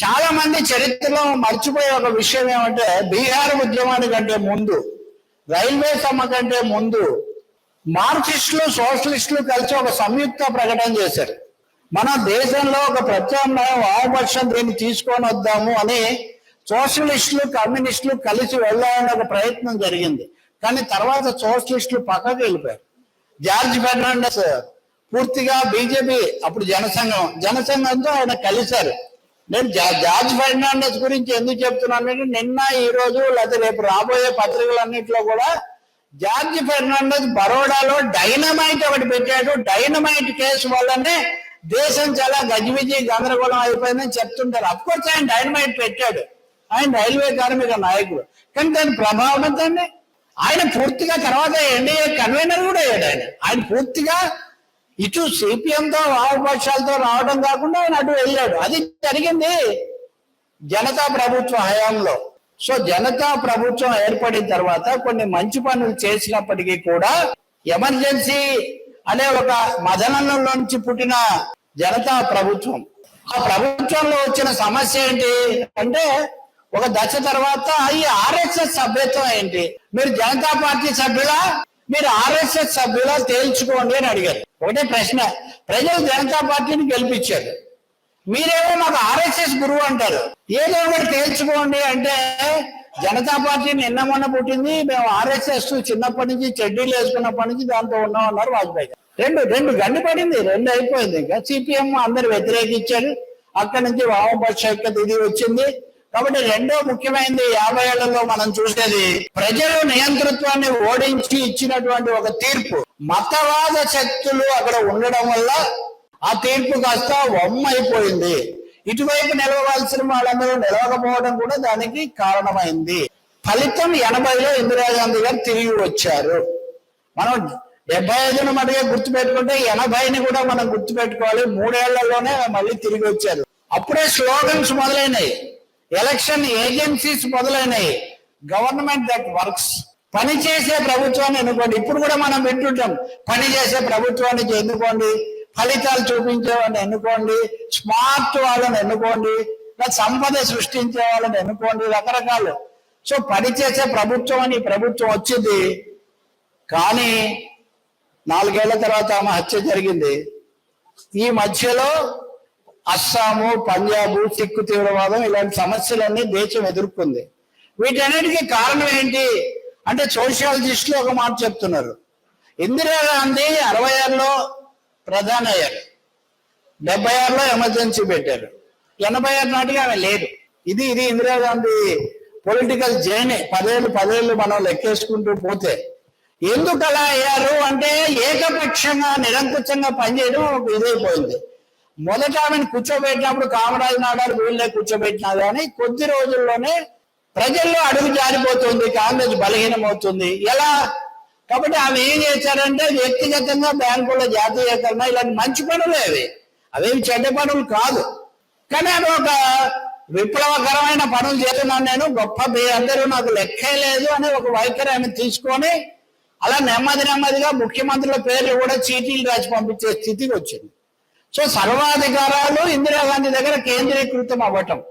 చాలా మంది చరిత్రలో మర్చిపోయే ఒక విషయం ఏమంటే బీహార్ ఉద్యమానికంటే ముందు రైల్వే సమ్మె కంటే ముందు మార్క్సిస్టులు సోషలిస్టులు కలిసి ఒక సంయుక్త ప్రకటన చేశారు. మన దేశంలో ఒక ప్రత్యామ్నాయ వామపక్షం దీన్ని తీసుకొని వద్దాము అని సోషలిస్టులు కమ్యూనిస్టులు కలిసి వెళ్ళాలని ఒక ప్రయత్నం జరిగింది. కానీ తర్వాత సోషలిస్టులు పక్కకు వెళ్ళిపోయారు. జార్జ్ ఫెర్నాండస్ పూర్తిగా బీజేపీ అప్పుడు జనసంఘం జనసంఘంతో ఆయన కలిశారు. నేను జా- జార్జ్ ఫెర్నాండస్ గురించి ఎందుకు చెప్తున్నానంటే నిన్న ఈ రోజు లేకపోతే రేపు రాబోయే పత్రికలన్నింటిలో కూడా జార్జ్ ఫెర్నాండస్ బరోడాలో డైనమైట్ ఒకటి పెట్టాడు. డైనమైట్ కేసు వల్లనే దేశం చాలా గజిబిజి గందరగోళం అయిపోయిందని చెప్తుంటారు. అఫ్ కోర్స్ ఆయన డైనమైట్ పెట్టాడు. ఆయన రైల్వే కార్మిక నాయకుడు. కానీ దాని ప్రభావం ఎంతండి ఆయన పూర్తిగా తర్వాత ఎన్డీఏ కన్వీనర్ కూడా అయ్యాడు ఆయన. ఆయన పూర్తిగా ఇటు సిపిఎంతో వామపక్షాలతో రావడం కాకుండా ఆయన అటు వెళ్ళాడు. అది జరిగింది జనతా ప్రభుత్వ హయాంలో. సో జనతా ప్రభుత్వం ఏర్పడిన తర్వాత కొన్ని మంచి పనులు చేసినప్పటికీ కూడా ఎమర్జెన్సీ అనే ఒక మదనంలో నుంచి పుట్టిన జనతా ప్రభుత్వం. ఆ ప్రభుత్వంలో వచ్చిన సమస్య ఏంటి అంటే ఒక దశ తర్వాత ఈ ఆర్ఎస్ఎస్ సభ్యత్వం ఏంటి? మీరు జనతా పార్టీ సభ్యులా? మీరు ఆర్ఎస్ఎస్ సభ్యులా తేల్చుకోండి అని అడిగారు. ఒకటే ప్రశ్న ప్రజలు జనతా పార్టీని గెలిపించారు. మీరేమో మాకు ఆర్ఎస్ఎస్ గురువు అంటారు. ఏదో ఒకటి తేల్చుకోండి అంటే జనతా పార్టీ నిన్న మొన్న పుట్టింది మేము ఆర్ఎస్ఎస్ చిన్నప్పటి నుంచి చెడ్డీలు వేసుకున్నప్పటి నుంచి దాంతో ఉన్నాం అన్నారు వాజ్పేయి రెండు రెండు గండి పడింది రెండు అయిపోయింది ఇంకా. సిపిఎం అందరు వ్యతిరేకించారు. అక్కడి నుంచి వామపక్ష ఐక్యత ఇది వచ్చింది. కాబట్టి రెండో ముఖ్యమైనది యాభై ఏళ్ళలో మనం చూసేది ప్రజలు నియంతృత్వాన్ని ఓడించి ఇచ్చినటువంటి ఒక తీర్పు. మతవాద శక్తులు అక్కడ ఉండడం వల్ల ఆ తీర్పు కాస్త వమ్మైపోయింది. ఇటువైపు నిలవవలసిన వాళ్ళందరూ నిలవకపోవడం కూడా దానికి కారణమైంది. ఫలితం ఎనభైలో ఇందిరాగాంధీ గారు తిరిగి వచ్చారు. మనం డెబ్బై ఐదును మటుగా గుర్తుపెట్టుకుంటే ఎనభైని కూడా మనం గుర్తుపెట్టుకోవాలి. మూడేళ్ళలోనే మళ్ళీ తిరిగి వచ్చారు. అప్పుడే స్లోగన్స్ మొదలైనాయి. ఎలక్షన్ ఏజెన్సీస్ మొదలైనవి గవర్నమెంట్ దట్ వర్క్స్ పని చేసే ప్రభుత్వాన్ని ఎన్నుకోండి. ఇప్పుడు కూడా మనం వింటుంటాం పని చేసే ప్రభుత్వాన్ని ఎన్నుకోండి ఫలితాలు చూపించే వాళ్ళని ఎన్నుకోండి స్మార్ట్ వాళ్ళని ఎన్నుకోండి సంపద సృష్టించే వాళ్ళని ఎన్నుకోండి రకరకాలు. సో పని చేసే ప్రభుత్వం అని ప్రభుత్వం వచ్చింది. కానీ నాలుగేళ్ళ తర్వాత ఆమె హత్య జరిగింది. ఈ మధ్యలో అస్సాము పంజాబ్ సిక్కు తీవ్రవాదం ఇలాంటి సమస్యలన్నీ దేశం ఎదుర్కొంది. వీటన్నిటికీ కారణం ఏంటి? అంటే సోషియాలజిస్టులు ఒక మాట చెప్తున్నారు. ఇందిరాగాంధీ అరవై ఆరులో ప్రధాని అయ్యారు. డెబ్బై ఆరులో ఎమర్జెన్సీ పెట్టారు. ఎనభై ఆరు నాటికి ఆమె లేదు ఇది ఇది ఇందిరాగాంధీ పొలిటికల్ జర్నీ. పదేళ్ళు పదేళ్ళు మనం లెక్కేసుకుంటూ పోతే. ఎందుకు అలా అయ్యారు? అంటే ఏకపక్షంగా నిరంకుశంగా పనిచేయడం ఒక ఇదైపోయింది. మొదట ఆమెను కూర్చోబెట్టినప్పుడు కామరాజు నాగారు వీళ్ళే కూర్చోబెట్టినా కానీ కొద్ది రోజుల్లోనే ప్రజల్లో అడుగు జారిపోతుంది కాంగ్రెస్ బలహీనమవుతుంది. ఎలా? కాబట్టి ఆమె ఏం చేశారంటే వ్యక్తిగతంగా బ్యాంకుల జాతీయకరణ ఇలాంటి మంచి పనులు అవి. అవేమి చెడ్డ పనులు కాదు. కానీ అది ఒక విప్లవకరమైన పనులు చేస్తున్నాను నేను. గొప్ప మీ అందరూ నాకు లెక్కే లేదు అని ఒక వైఖరి ఆమె తీసుకొని అలా నెమ్మది నెమ్మదిగా ముఖ్యమంత్రుల పేర్లు కూడా చీటీలు రాసి పంపించే స్థితికి వచ్చింది. సో సర్వాధికారాలు ఇందిరాగాంధీ దగ్గర కేంద్రీకృతం అవ్వటం.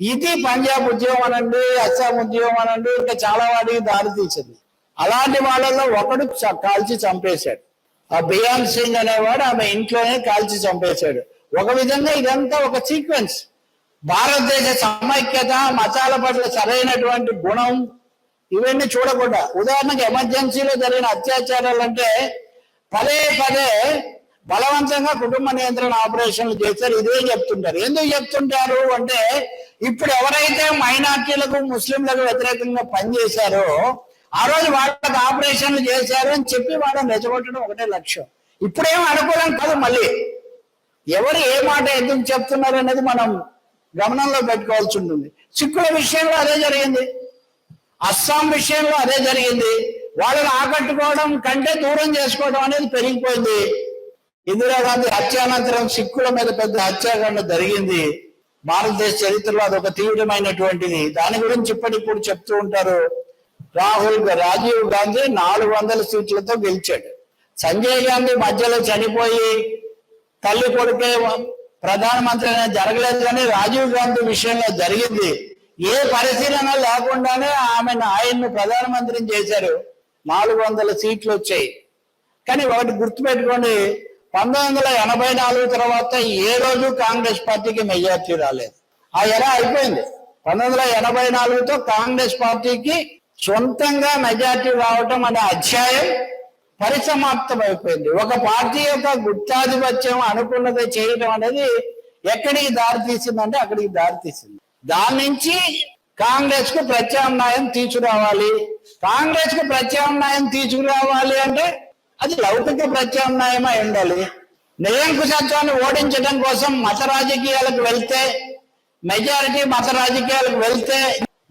ఇది పంజాబ్ ఉద్యమం అనండి అస్సాం ఉద్యమం అనండి ఇంకా చాలా వాటికి దారి తీసింది. అలాంటి వాళ్ళలో ఒకడు కాల్చి చంపేశాడు. ఆ బియాన్ సింగ్ అనేవాడు ఆమె ఇంట్లోనే కాల్చి చంపేశాడు. ఒక విధంగా ఇదంతా ఒక సీక్వెన్స్. భారతదేశ సమైక్యత మతాల పట్ల సరైనటువంటి గుణం ఇవన్నీ చూడకుండా. ఉదాహరణకు ఎమర్జెన్సీలో జరిగిన అత్యాచారాలు అంటే పదే పదే బలవంతంగా కుటుంబ నియంత్రణ ఆపరేషన్లు చేశారు. ఇదే చెప్తుంటారు. ఎందుకు చెప్తుంటారు అంటే ఇప్పుడు ఎవరైతే మైనార్టీలకు ముస్లింలకు వ్యతిరేకంగా పనిచేశారో ఆ రోజు వాళ్ళకి ఆపరేషన్లు చేశారు అని చెప్పి వాళ్ళని రెచ్చగొట్టడం ఒకటే లక్ష్యం. ఇప్పుడేం అనుకూలం కాదు మళ్ళీ. ఎవరు ఏ మాట ఎందుకు చెప్తున్నారు అనేది మనం గమనంలో పెట్టుకోవాల్సి ఉంటుంది. సిక్కుల విషయంలో అదే జరిగింది. అస్సాం విషయంలో అదే జరిగింది. వాళ్ళని ఆకట్టుకోవడం కంటే దూరం చేసుకోవడం అనేది పెరిగిపోయింది. ఇందిరాగాంధీ హత్యానంతరం సిక్కుల మీద పెద్ద హత్యాకాండ జరిగింది. భారతదేశ చరిత్రలో అదొక తీవ్రమైనటువంటిది. దాని గురించి ఇప్పటిప్పుడు చెప్తూ ఉంటారు. రాహుల్ రాజీవ్ గాంధీ నాలుగు వందల సీట్లతో గెలిచాడు. సంజయ్ గాంధీ మధ్యలో చనిపోయి తల్లి కొడుకే ప్రధానమంత్రి అనేది జరగలేదు కానీ రాజీవ్ గాంధీ విషయంలో జరిగింది. ఏ పరిశీలన లేకుండానే ఆమెను ఆయన్ను ప్రధానమంత్రిని చేశారు. నాలుగు వందల సీట్లు వచ్చాయి. కానీ ఒకటి గుర్తుపెట్టుకోండి. పంతొమ్మిది వందల ఎనభై నాలుగు తర్వాత ఏ రోజు కాంగ్రెస్ పార్టీకి మెజార్టీ రాలేదు? ఆ ఎలా అయిపోయింది? పంతొమ్మిది వందల ఎనభై నాలుగుతో కాంగ్రెస్ పార్టీకి సొంతంగా మెజార్టీ రావటం అనే అధ్యాయం పరిసమాప్తం అయిపోయింది ఒక పార్టీ యొక్క గుత్తాధిపత్యం అనుకున్నది చేయడం అనేది ఎక్కడికి దారి తీసిందంటే అక్కడికి దారి తీసింది. దాని నుంచి కాంగ్రెస్కు ప్రత్యామ్నాయం తీసుకురావాలి. కాంగ్రెస్కు ప్రత్యామ్నాయం తీసుకురావాలి అంటే అది లౌకిక ప్రత్యామ్నాయమై ఉండాలి. నిరంకుశత్వాన్ని ఓడించడం కోసం మత రాజకీయాలకు వెళ్తే మెజారిటీ మత రాజకీయాలకు వెళ్తే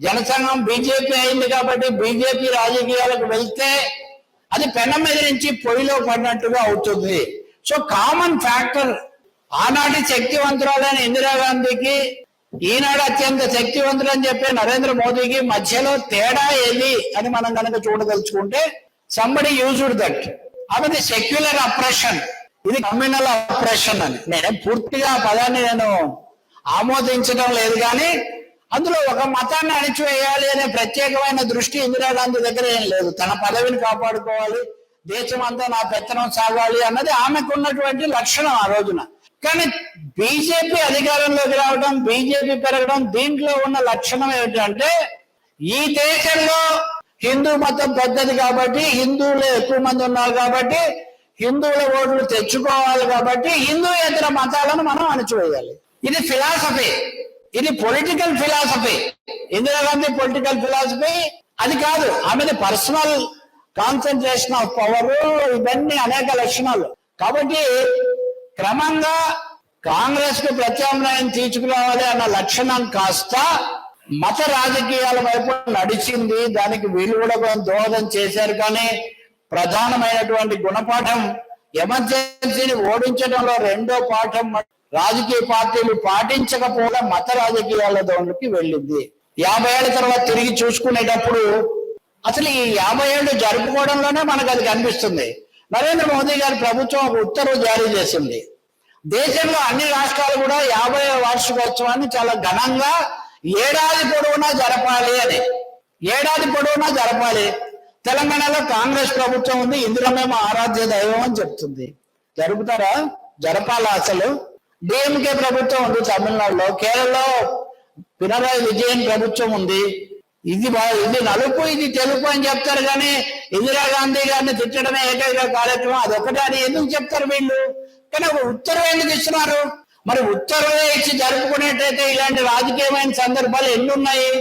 జనసంఘం బీజేపీ అయింది కాబట్టి బీజేపీ రాజకీయాలకు వెళ్తే అది పెన మీద నుంచి పొయ్యిలో పడినట్టుగా అవుతుంది. సో కామన్ ఫ్యాక్టర్ ఆనాటి శక్తివంతురాలైన ఇందిరాగాంధీకి ఈనాడు అత్యంత శక్తివంతుడు అని చెప్పే నరేంద్ర మోదీకి మధ్యలో తేడా ఏది అని మనం కనుక చూడదలుచుకుంటే సంబడి యూజ్డ్ దట్ అది సెక్యులర్ అప్రెషన్ ఇది కమ్యూనల్ అప్రెషన్ అని. నేను పూర్తిగా పదాన్ని నేను ఆమోదించడం లేదు కానీ అందులో ఒక మతాన్ని అణిచివేయాలి అనే ప్రత్యేకమైన దృష్టి ఇందిరాగాంధీ దగ్గర ఏం లేదు. తన పదవిని కాపాడుకోవాలి. దేశం అంతా నా పెత్తనం సాగాలి అన్నది ఆమెకు ఉన్నటువంటి లక్షణం ఆ రోజున. కానీ బీజేపీ అధికారంలోకి రావడం బీజేపీ పెరగడం దీంట్లో ఉన్న లక్షణం ఏమిటంటే ఈ దేశంలో హిందూ మతం పెద్దది కాబట్టి హిందువులు ఎక్కువ మంది ఉన్నారు కాబట్టి హిందువుల ఓట్లు తెచ్చుకోవాలి కాబట్టి హిందూయేతర మతాలను మనం అణచివేయాలి. ఇది ఫిలాసఫీ ఇది political philosophy Indira Gandhi political philosophy అది కాదు ఆమెది పర్సనల్ కాన్సన్ట్రేషన్ ఆఫ్ పవర్ ఇవన్నీ అనేక లక్షణాలు. కాబట్టి క్రమంగా కాంగ్రెస్కు ప్రత్యామ్నాయం తీసుకురావాలి అన్న లక్షణం కాస్త మత రాజకీయాల వైపు నడిచింది. దానికి వీళ్ళు కూడా దోహదం చేశారు. కానీ ప్రధానమైనటువంటి గుణపాఠం ఎమర్జెన్సీని ఓడించడంలో రెండో పాఠం రాజకీయ పార్టీలు పాటించకపోవడం మత రాజకీయాల దోనికి వెళ్ళింది. యాభై ఏళ్ళ తర్వాత తిరిగి చూసుకునేటప్పుడు అసలు ఈ యాభై ఏళ్ళు జరుపుకోవడంలోనే మనకు అది కనిపిస్తుంది. నరేంద్ర మోదీ గారి ప్రభుత్వం ఒక ఉత్తర్వు జారీ చేసింది. దేశంలో అన్ని రాష్ట్రాలు కూడా యాభై వార్షికోత్సవాన్ని చాలా ఘనంగా ఏడాది పొడవునా జరపాలి అని. ఏడాది పొడవునా జరపాలి. తెలంగాణలో కాంగ్రెస్ ప్రభుత్వం ఉంది ఇందులో మేము ఆరాధ్య దైవం అని చెప్తుంది. జరుపుతారా? జరపాలా అసలు? డిఎంకే ప్రభుత్వం ఉంది తమిళనాడులో కేరళలో పినరాయి విజయన్ ప్రభుత్వం ఉంది. ఇది బా- ఇది నలుపు ఇది తెలుపు అని చెప్తారు కానీ ఇందిరాగాంధీ గారిని తిట్టడమే ఏకైక కార్యక్రమం. అదొకటి అని ఎందుకు చెప్తారు వీళ్ళు? కానీ ఒక ఉత్తర్వు ఎందుకు ఇస్తున్నారు? మరి ఉత్తర్వులే ఇచ్చి జరుపుకునేటైతే ఇలాంటి రాజకీయమైన సందర్భాలు ఎన్ని ఉన్నాయి